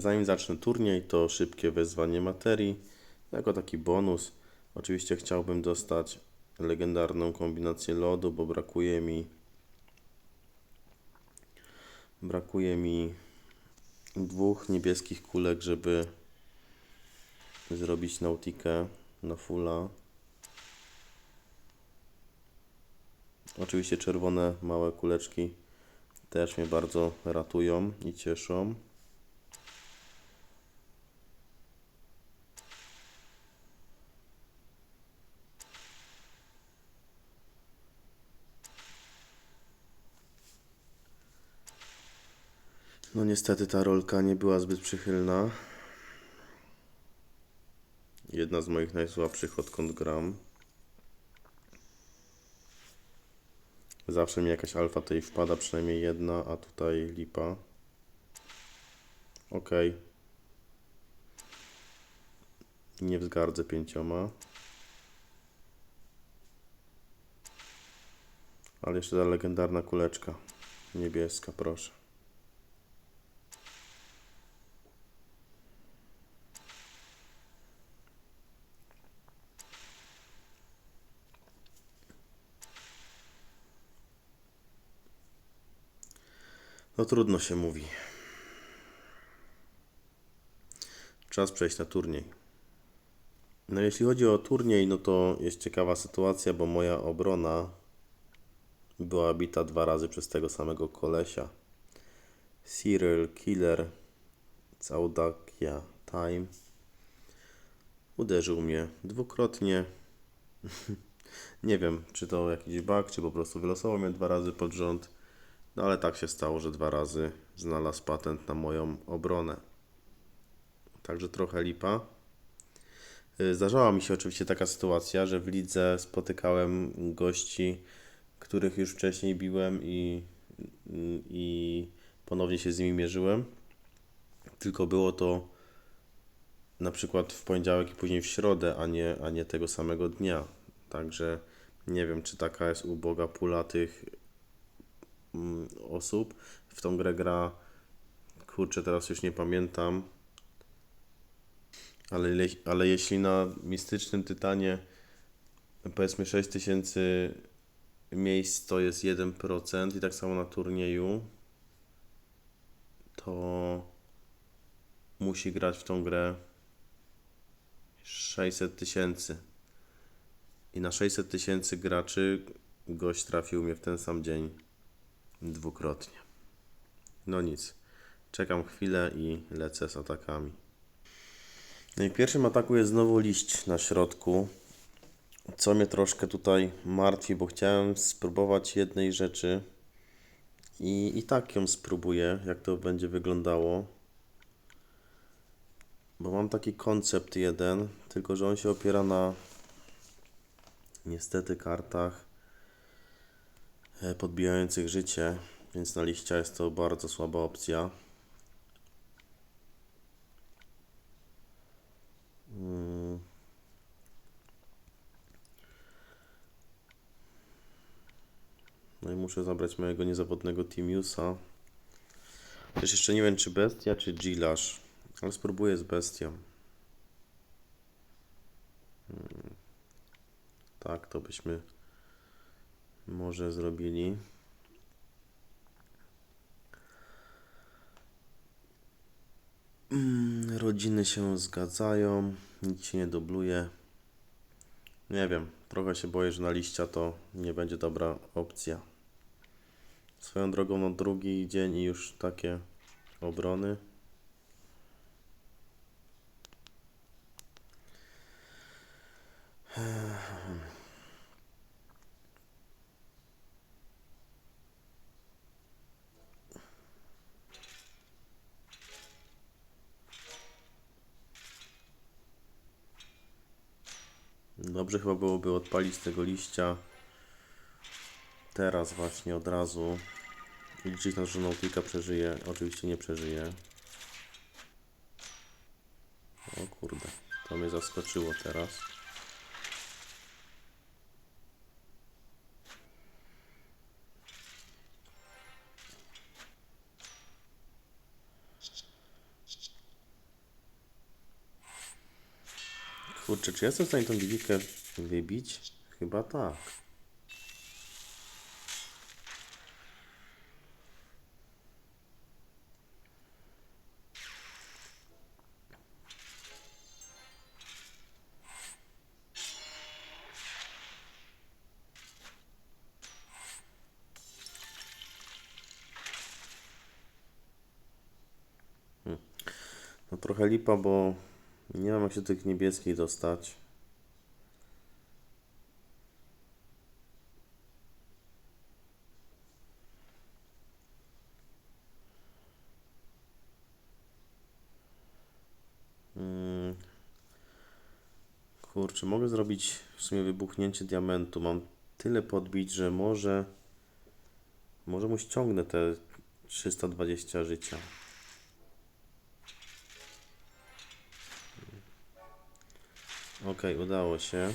Zanim zacznę turniej, to szybkie wezwanie materii. Jako taki bonus. Oczywiście chciałbym dostać legendarną kombinację lodu, bo brakuje mi brakuje mi dwóch niebieskich kulek, żeby zrobić nautikę na fulla. Oczywiście czerwone małe kuleczki też mnie bardzo ratują i cieszą. No niestety ta rolka nie była zbyt przychylna. Jedna z moich najsłabszych odkąd gram. Zawsze mi jakaś alfa tutaj wpada, przynajmniej jedna, a tutaj lipa. Ok. Nie wzgardzę pięcioma. Ale jeszcze ta legendarna kuleczka. Niebieska, proszę. No trudno się mówi. Czas przejść na turniej. No jeśli chodzi o turniej, no to jest ciekawa sytuacja, bo moja obrona była bita dwa razy przez tego samego kolesia. Cyril Killer Caudakia Time uderzył mnie dwukrotnie. Nie wiem, czy to jakiś bug, czy po prostu wylosował mnie dwa razy pod rząd. No ale tak się stało, że dwa razy znalazł patent na moją obronę. Także trochę lipa. Y, Zdarzała mi się oczywiście taka sytuacja, że w lidze spotykałem gości, których już wcześniej biłem i, i ponownie się z nimi mierzyłem. Tylko było to na przykład w poniedziałek i później w środę, a nie, a nie tego samego dnia. Także nie wiem, czy taka jest uboga pula tych osób. W tą grę gra, kurczę, teraz już nie pamiętam, ale, le- ale jeśli na mistycznym Tytanie powiedzmy 6000 miejsc to jest 1% i tak samo na turnieju, to musi grać w tą grę 600 tysięcy. I na 600 tysięcy graczy gość trafił mnie w ten sam dzień dwukrotnie. No nic. Czekam chwilę i lecę z atakami. No i pierwszym ataku jest znowu liść na środku. Co mnie troszkę tutaj martwi, bo chciałem spróbować jednej rzeczy i, i tak ją spróbuję, jak to będzie wyglądało. Bo mam taki koncept jeden, tylko że on się opiera na niestety kartach podbijających życie, więc na liścia jest to bardzo słaba opcja. Mm. No i muszę zabrać mojego niezawodnego Timiusa. Chociaż jeszcze nie wiem, czy bestia, czy Gilash. Ale spróbuję z bestią. Hmm. Tak, to byśmy może zrobili. Mm, Rodziny się zgadzają, nic się nie dubluje. Nie wiem, trochę się boję, że na liścia to nie będzie dobra opcja. Swoją drogą, no drugi dzień i już takie obrony. Dobrze chyba byłoby odpalić tego liścia teraz właśnie od razu i liczyć na to, że Nautika przeżyje. Oczywiście nie przeżyje. O kurde, to mnie zaskoczyło teraz. Kurczę, czy ja jestem w stanie tą dziewicę wybić? Chyba tak. No trochę lipa, bo nie mam jak się tych niebieskich dostać. Mm. Kurczę, mogę zrobić w sumie wybuchnięcie diamentu. Mam tyle podbić, że może może mu ściągnę te 320 życia. Okej, udało się.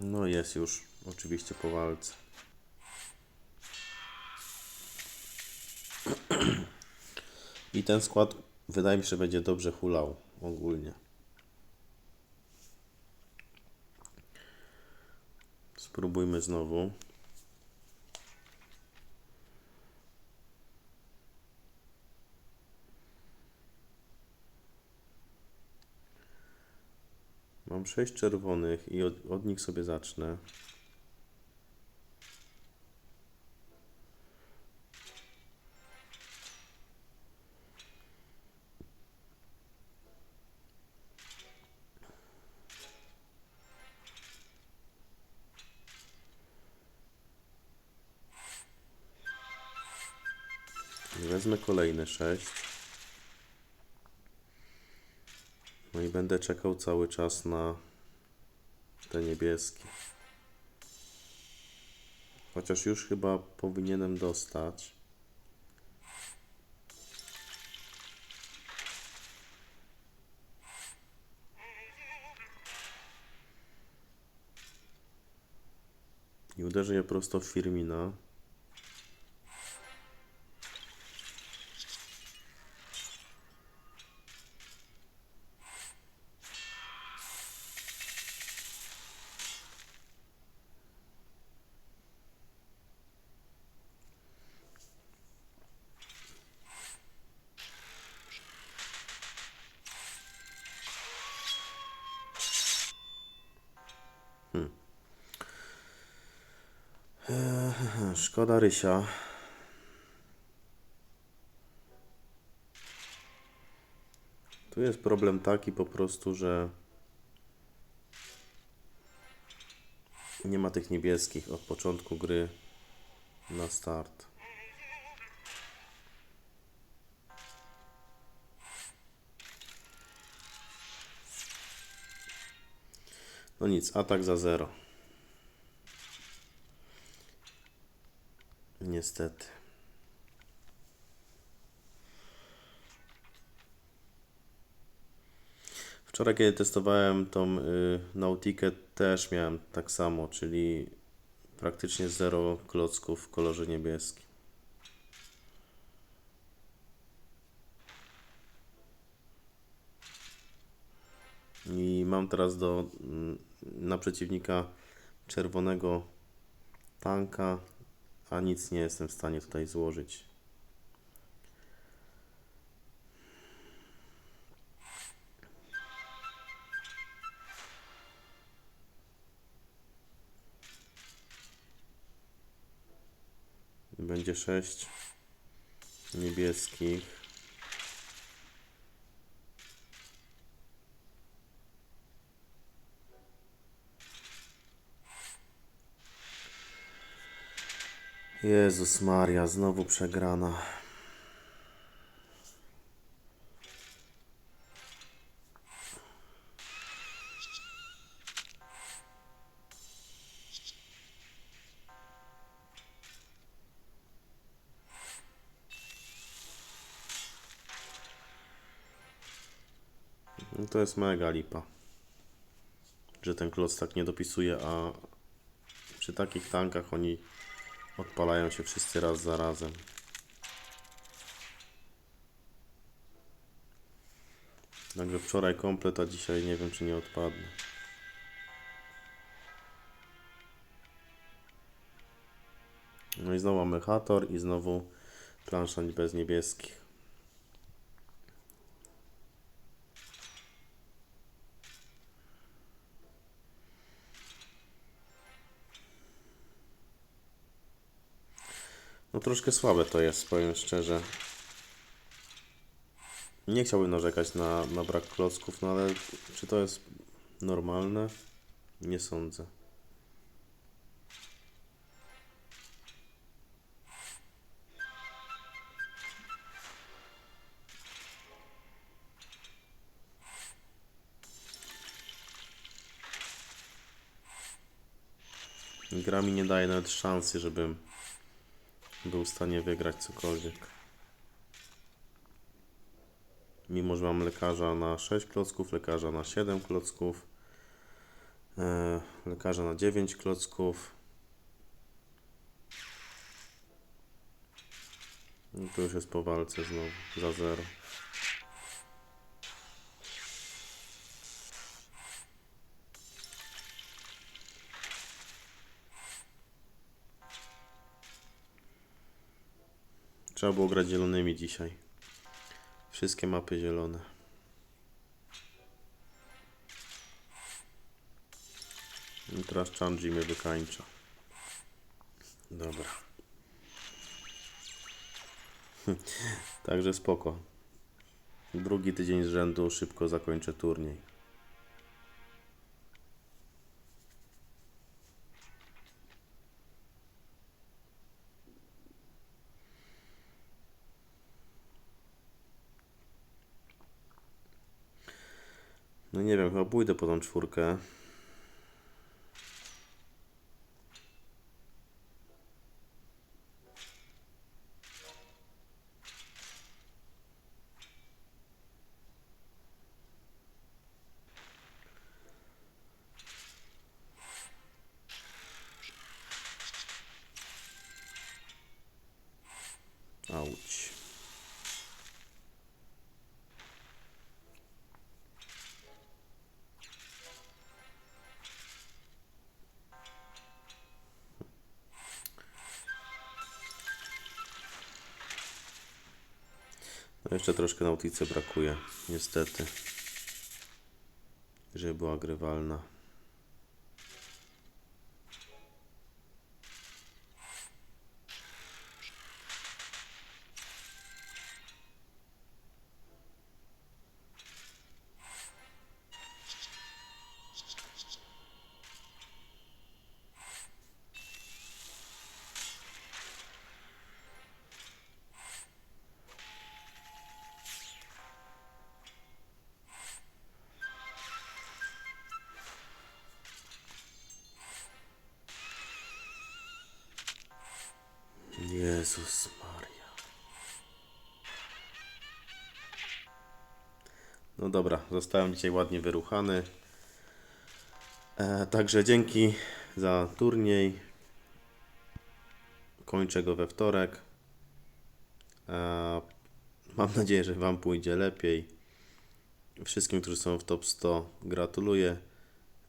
No jest już, oczywiście po walce. I ten skład wydaje mi się, że będzie dobrze hulał ogólnie. Spróbujmy znowu. Mam sześć czerwonych i od, od nich sobie zacznę. Wezmę kolejne sześć. No i będę czekał cały czas na te niebieskie. Chociaż już chyba powinienem dostać. I uderzę je prosto w Firmina. Szkoda Rysia. Tu jest problem taki po prostu, że nie ma tych niebieskich od początku gry na start. No nic, atak za zero. Niestety. Wczoraj, kiedy testowałem tą y, Nautikę, też miałem tak samo, czyli praktycznie zero klocków w kolorze niebieskim. I mam teraz do, mm, na przeciwnika czerwonego tanka, a nic nie jestem w stanie tutaj złożyć. Będzie sześć niebieskich. Jezus Maria, znowu przegrana. No to jest mega lipa, że ten kloc tak nie dopisuje, a przy takich tankach oni odpalają się wszyscy raz za razem. Także wczoraj komplet, a dzisiaj nie wiem czy nie odpadnie. No i znowu mamy Hator i znowu plansza bez niebieskich. No troszkę słabe to jest, powiem szczerze. Nie chciałbym narzekać na, na brak klocków, no ale czy to jest normalne? Nie sądzę. Gra mi nie daje nawet szansy, żebym był w stanie wygrać cokolwiek. Mimo, że mam lekarza na 6 klocków, lekarza na 7 klocków, e, lekarza na 9 klocków. No to już jest po walce znowu, za 0. Trzeba było grać zielonymi dzisiaj. Wszystkie mapy zielone. I teraz Chanji mnie wykańcza. Dobra. Także spoko. Drugi tydzień z rzędu szybko zakończę turniej. No nie wiem, chyba pójdę po tą czwórkę. No jeszcze troszkę nauticy brakuje, niestety. Żeby była grywalna. Jezus Maria. No dobra, zostałem dzisiaj ładnie wyruchany. E, także dzięki za turniej. Kończę go we wtorek. E, mam nadzieję, że Wam pójdzie lepiej. Wszystkim, którzy są w top 100, gratuluję.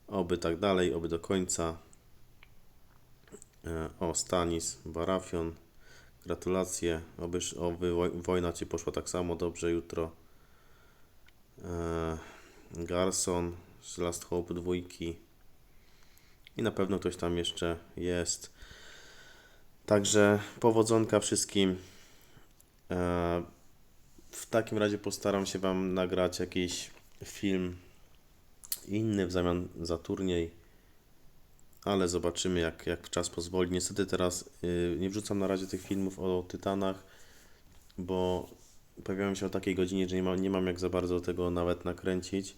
Oby tak dalej, oby do końca. E, O, Stanis, Barafion. Gratulacje. Oby, oby woj- wojna Ci poszła tak samo dobrze jutro. E, Garson z Last Hope dwójki. I na pewno ktoś tam jeszcze jest. Także powodzonka wszystkim. E, w takim razie postaram się Wam nagrać jakiś film inny w zamian za turniej ale zobaczymy jak, jak czas pozwoli. Niestety teraz y, nie wrzucam na razie tych filmów o Tytanach, bo pojawiają się o takiej godzinie, że nie, ma, nie mam jak za bardzo tego nawet nakręcić.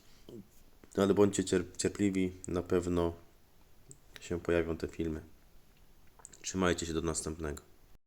Ale bądźcie cier- cierpliwi, na pewno się pojawią te filmy. Trzymajcie się do następnego.